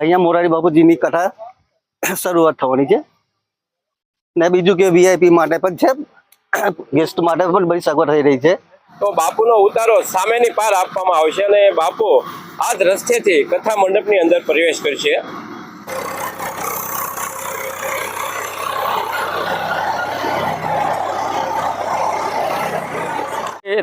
અહીંયા મોરારી બાપુજીની કથા શરૂઆત થવાની છે. ને બીજું કે વીઆઈપી માટે પણ છે ગેસ્ટ માટે પણ બધી સગવડ થઈ રહી છે. તો બાપુનો ઉતારો સામેની પાર આપવામાં આવશે અને બાપુ આ જ રસ્તેથી કથા મંડપની અંદર પ્રવેશ કરશે.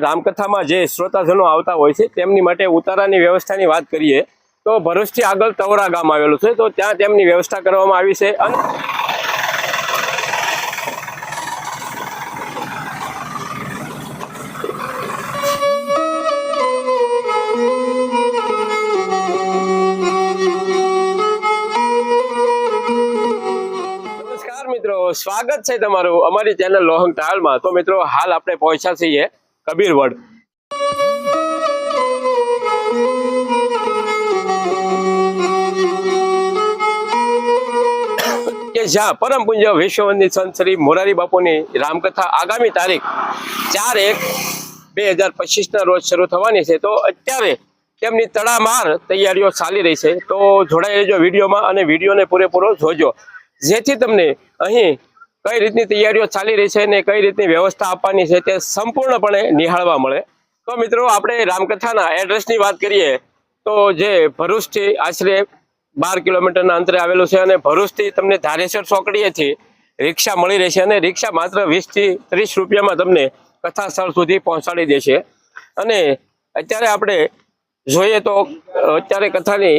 રામકથામાં જે શ્રોતાજનો આવતા હોય છે, તેમની માટે ઉતારાની વ્યવસ્થાની વાત કરીએ. તો ભરૂચથી આગળ તવરા ગામ આવેલું છે. તો ત્યાં તેમની વ્યવસ્થા કરવામાં આવી છે અને સ્વાગત છે તમારું અમારી ચેનલ લોહંગ ટ્રાવેલમાં તો મિત્રો, હાલ આપણે પહોંચ્યા છીએ કબીરવડ. જ્યાં પરમ પૂજ્ય વિશ્વવંદિત સંત શ્રી મોરારી બાપુની રામકથા આગામી તારીખ ચાર એક બે હજાર પચીસના રોજ શરૂ થવાની છે. તો અત્યારે તેમની તડામાર તૈયારીઓ ચાલી રહી છે. તો જોડાઈ રહેજો વિડીયોમાં અને વિડીયોને પૂરેપૂરો જોજો. જેથી તમને અહીં કઈ રીતની તૈયારીઓ ચાલી રહી છે અને કઈ રીતની વ્યવસ્થા આપવાની છે તે સંપૂર્ણપણે નિહાળવા મળે. તો મિત્રો, આપણે રામકથાના એડ્રેસની વાત કરીએ તો જે ભરૂચથી આશરે બાર કિલોમીટરના અંતરે આવેલું છે અને ભરૂચથી તમને ધારેસર ચોકડીએથી રિક્ષા મળી રહેશે અને રિક્ષા માત્ર વીસથી ત્રીસ રૂપિયામાં તમને કથા સ્થળ સુધી પહોંચાડી દેશે. અને અત્યારે આપણે જોઈએ તો અત્યારે કથાની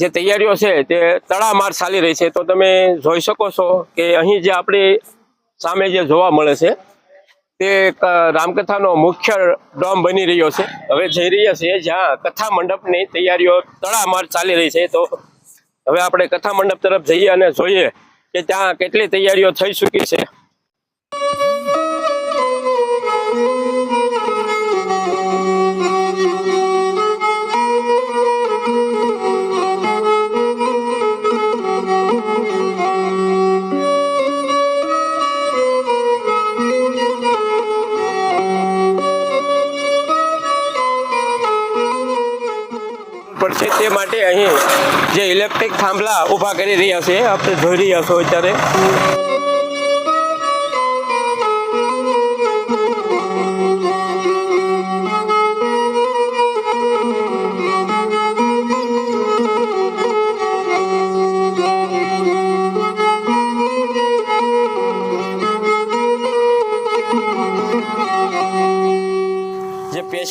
જે તૈયારીઓ છે તે તડામાર ચાલી રહી છે. તો તમે જોઈ શકો છો કે અહીં જે આપણી સામે જે જોવા મળે છે, તે રામકથાનો મુખ્ય ડોમ બની રહ્યો છે. હવે જઈ રહ્યા છીએ જ્યાં કથા મંડપની તૈયારીઓ તડામાર ચાલી રહી છે. તો હવે આપણે કથા મંડપ તરફ જઈએ અને જોઈએ કે ત્યાં કેટલી તૈયારીઓ થઈ ચૂકી છે તે માટે અહીં જે ઇલેક્ટ્રિક થાંભલા ઊભા કરી રહ્યા છે આપણે જોઈ રહ્યા છો અત્યારે.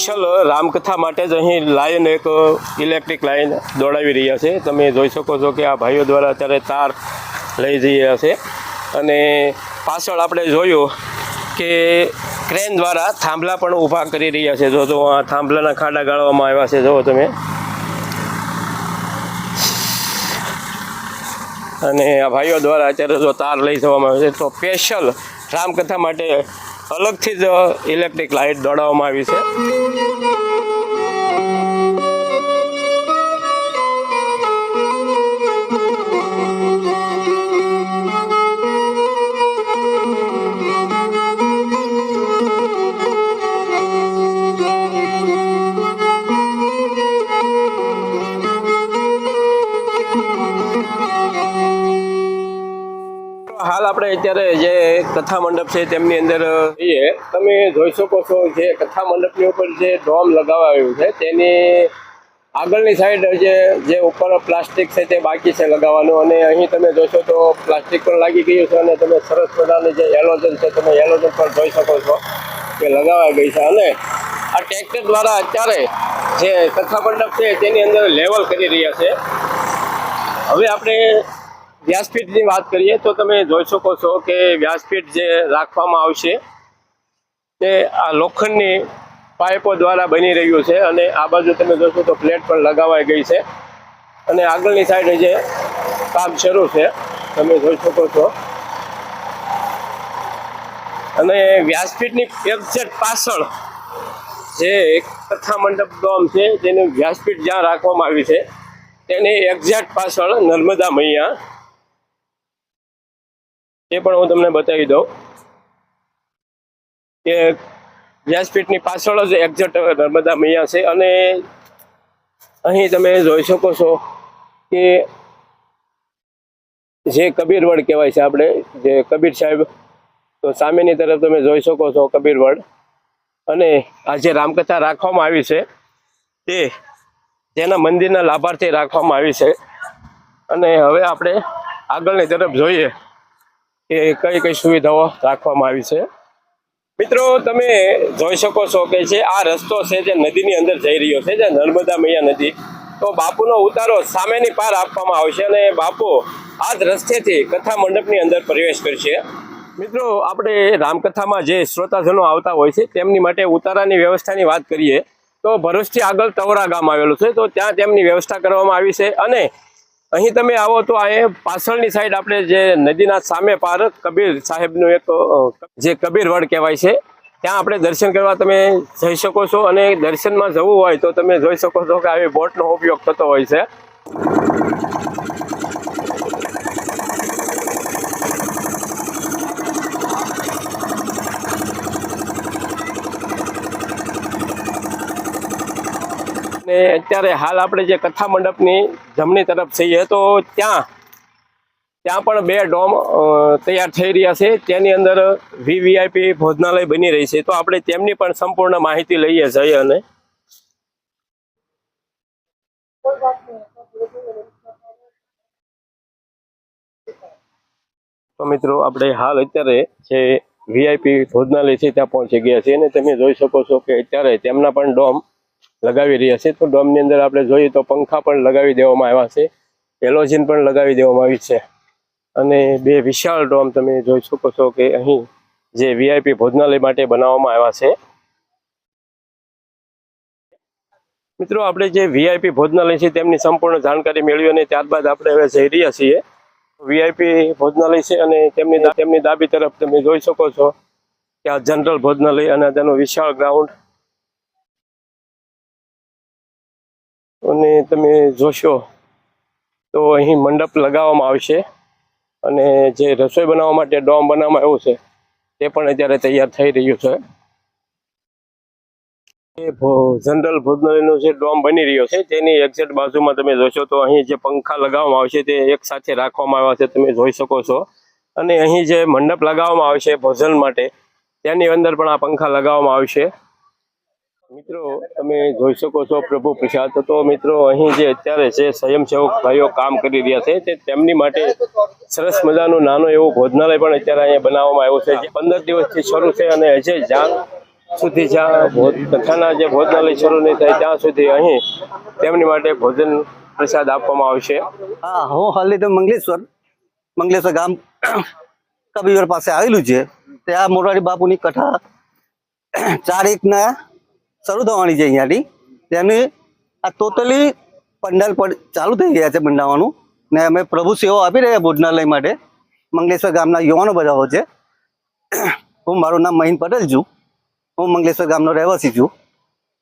સ્પેશિયલ રામકથા માટે જ અહીં લાઈન એક ઇલેક્ટ્રિક લાઈન દોડાવી રહ્યા છે. તમે જોઈ શકો છો કે આ ભાઈઓ દ્વારા અત્યારે તાર લઈ જઈ રહ્યા છે. અને પાછળ આપણે જોયું કે ક્રેન દ્વારા થાંભલા પણ ઊભા કરી રહ્યા છે. જો તો આ થાંભલાના ખાડા ગાળવામાં આવ્યા છે. જુઓ તમે. અને આ ભાઈઓ દ્વારા અત્યારે જો તાર લઈ જવામાં આવે છે, તો સ્પેશિયલ રામકથા માટે અલગથી જ ઇલેક્ટ્રિક લાઇટ દોડાવવામાં આવી છે. હાલ આપણે અત્યારે જે કથા મંડપ છે તેમની અંદર છીએ. તમે જોઈ શકો છો જે કથા મંડપની ઉપર જે ડોમ લગાવાયું છે, તેની આગળની સાઈડ જે જે ઉપર પ્લાસ્ટિક છે તે બાકી છે લગાવવાનું. અને અહીં તમે જોશો તો પ્લાસ્ટિક પણ લાગી ગયું છે અને તમે સરસ મજાની જે એલોજન છે, તમે એલોજન પણ જોઈ શકો છો કે લગાવાઈ ગઈ છે. અને આ ટ્રેક્ટર દ્વારા અત્યારે જે કથા મંડપ છે તેની અંદર લેવલ કરી રહ્યા છે. હવે આપણે વ્યાસપીઠની વાત કરીએ તો તમે જોઈ શકો છો કે વ્યાસપીઠ જે રાખવામાં આવશે તે આ લોખંડની પાઇપો દ્વારા બની રહ્યું છે અને આ બાજુ તમે જોશો તો પ્લેટ પણ લગાવાઈ ગઈ છે. અને આગળની સાઈડે જે કામ શરૂ છે, તમે જોઈ શકો છો. અને વ્યાસપીઠની એક્ઝેટ પાછળ જે કથા મંડપ ડોમ છે તેનું વ્યાસપીઠ જ્યાં રાખવામાં આવ્યું છે, તેની એક્ઝેક્ટ પાછળ નર્મદા મૈયા એ પણ હું તમને બતાવી દઉં કે વ્યાસપીઠની પાછળ જ એક્ઝેક્ટ નર્મદા મૈયા છે અને અહીં તમે જોઈ શકો છો કે જે કબીરવડ કહેવાય છે આપણે, જે કબીર સાહેબ, તો સામેની તરફ તમે જોઈ શકો છો કબીરવડ અને આ જે રામકથા રાખવામાં આવી છે તે તેના મંદિરના લાભાર્થી રાખવામાં આવી છે. અને હવે આપણે આગળની તરફ જોઈએ. કે કઈ કઈ સુવિધાઓ રાખવામાં આવી છે? મિત્રો, તમે જોઈ શકો છો કે જે આ રસ્તો છે જે નદીની અંદર જઈ રહ્યો છે, જે નર્મદા મૈયા નદી, તો બાપુનો ઉતારો સામેની પાર આપવામાં આવશે અને બાપુ આ જ રસ્તેથી કથા મંડપની અંદર પ્રવેશ કરશે. મિત્રો, આપણે રામકથામાં જે શ્રોતાજનો આવતા હોય છે, તેમની માટે ઉતારાની વ્યવસ્થાની વાત કરીએ, તો ભરૂચથી આગળ તવરા ગામ આવેલું છે, તો ત્યાં તેમની વ્યવસ્થા કરવામાં આવી છે અને અહીં તમે આવો તો અહીં પાછળની સાઈડ આપણે જે નદીના સામે પાર કબીર સાહેબનું એક જે કબીર વડ કહેવાય છે, ત્યાં આપણે દર્શન કરવા તમે જઈ શકો છો અને દર્શનમાં જવું હોય તો તમે જોઈ શકો છો કે આવી બોટનો ઉપયોગ થતો હોય છે. ને અત્યારે હાલ આપણે જે કથા મંડપની જમણી તરફ છીએ, તો ત્યાં ત્યાં પણ બે ડોમ તૈયાર થઈ રહ્યા છે. તેની અંદર વીવીઆઈપી ભોજનાલય બની રહી છે. તો આપણે તેમની પણ સંપૂર્ણ માહિતી લઈએ જઈએ અને તો મિત્રો, આપણે હાલ અત્યારે જે વીઆઈપી ભોજનાલય છે, ત્યાં પહોંચી ગયા છીએ. અને તમે જોઈ શકો છો કે અત્યારે તેમના પણ ડોમ લગાવી રહ્યા છે. તો ડોમની અંદર આપણે જોઈએ તો પંખા પણ લગાવી દેવામાં આવ્યા છે. એલોજીન પણ લગાવી દેવામાં આવી છે. અને બે વિશાળ ડોમ તમે જોઈ શકો છો કે અહીં જે વીઆઈપી ભોજનાલય માટે બનાવવામાં આવ્યા છે. મિત્રો, આપણે જે વીઆઈપી ભોજનાલય છે તેમની સંપૂર્ણ જાણકારી મેળવી અને ત્યારબાદ આપણે હવે જઈ રહ્યા છીએ. વીઆઈપી ભોજનાલય છે અને તેમની તેમની ડાબી તરફ તમે જોઈ શકો છો કે આ જનરલ ભોજનાલય અને તેનું વિશાળ ગ્રાઉન્ડ અને તમે જોશો તો અહીં મંડપ લગાવવામાં આવશે. અને જે રસોઈ બનાવવા માટે ડોમ બનાવવામાં આવ્યું છે, તે પણ અત્યારે તૈયાર થઈ રહ્યું છે. એ જનરલ ભોજનાલયનો જે ડોમ બની રહ્યો છે, તેની એક્ઝેક્ટ બાજુમાં તમે જોશો તો અહીં જે પંખા લગાવવામાં આવશે, તે એક સાથે રાખવામાં આવ્યા છે, તમે જોઈ શકો છો. અને અહીં જે મંડપ લગાવવામાં આવશે ભોજન માટે, તેની અંદર પણ આ પંખા લગાવવામાં આવશે. મિત્રો, તમે જોઈ શકો છો પ્રભુ પ્રસાદ. તો મિત્રો, અહીં જે અત્યારે જે સ્વયંસેવક ભાઈઓ કામ કરી રહ્યા છે, તે તેમની માટે સરસ મજાનું નાનો એવો ભોજનાલય પણ અત્યારે અહીંયા બનાવવામાં આવ્યો છે, જે પંદર દિવસથી શરૂ છે અને હજી જ્યાં સુધી જ્યાં કથાના જે ભોજનાલય શરૂ નહીં થાય, ત્યાં સુધી અહીં તેમની માટે ભોજન પ્રસાદ આપવામાં આવશે. હા, હું હાલી તો મંગલેશ્વર મંગલેશ્વર ગામ કબીવર પાસે આવેલું છે. ત્યાં મોરારી બાપુની કથા ચાર એકના શરૂ થવાની છે અહીંયાથી. તેની આ ટોટલી પંડાલ પર ચાલુ થઈ ગયા છે બંધાવવાનું ને અમે પ્રભુ સેવા આપી રહ્યા ભોજનાલય માટે. મંગલેશ્વર ગામના યુવાનો બધા છે. હું મારું નામ મહિન પટેલ છું. હું મંગલેશ્વર ગામનો રહેવાસી છું.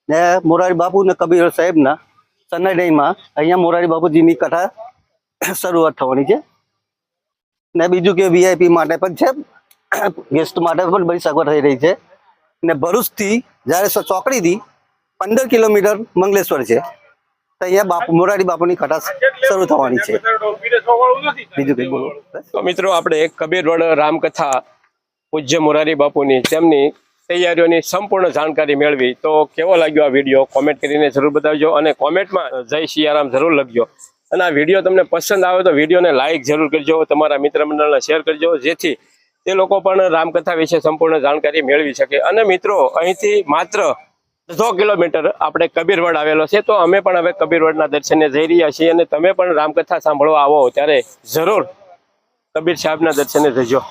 ને મોરારી બાપુ ને કબીર સાહેબના સન્નાડાઈમાં અહીંયા મોરારી બાપુજીની કથા શરૂઆત થવાની છે. ને બીજું કે વીઆઈપી માટે પણ છે. ગેસ્ટ માટે પણ બધી સગવડ થઈ રહી છે. ને ભરૂચથી સ- ચોકડીથી પંદર કિલોમીટર મંગલેશ્વર છે. તો અહીંયા બાપુની કથા શરૂ થવાની છે. તો મિત્રો, આપણે કબીર રોડ રામકથા પૂજ્ય મોરારી બાપુની તેમની તૈયારીઓની સંપૂર્ણ જાણકારી મેળવી. તો કેવો લાગ્યો આ વીડિયો? કોમેન્ટ કરીને જરૂર બતાવજો અને કોમેન્ટમાં જય સિયારામ જરૂર લખજો. અને આ વીડિયો તમને પસંદ આવે તો વિડીયોને લાઈક જરૂર કરજો. તમારા મિત્ર મંડળને શેર કરજો. જેથી તે લોકો પણ રામકથા વિશે સંપૂર્ણ જાણકારી મેળવી શકે. અને મિત્રો, અહીંથી માત્ર અડધો કિલોમીટર આપણે કબીરવડ આવેલો છે, તો અમે પણ હવે કબીરવડના દર્શને જઈ રહ્યા છીએ અને તમે પણ રામકથા સાંભળવા આવો ત્યારે જરૂર કબીર સાહેબના દર્શને જજો.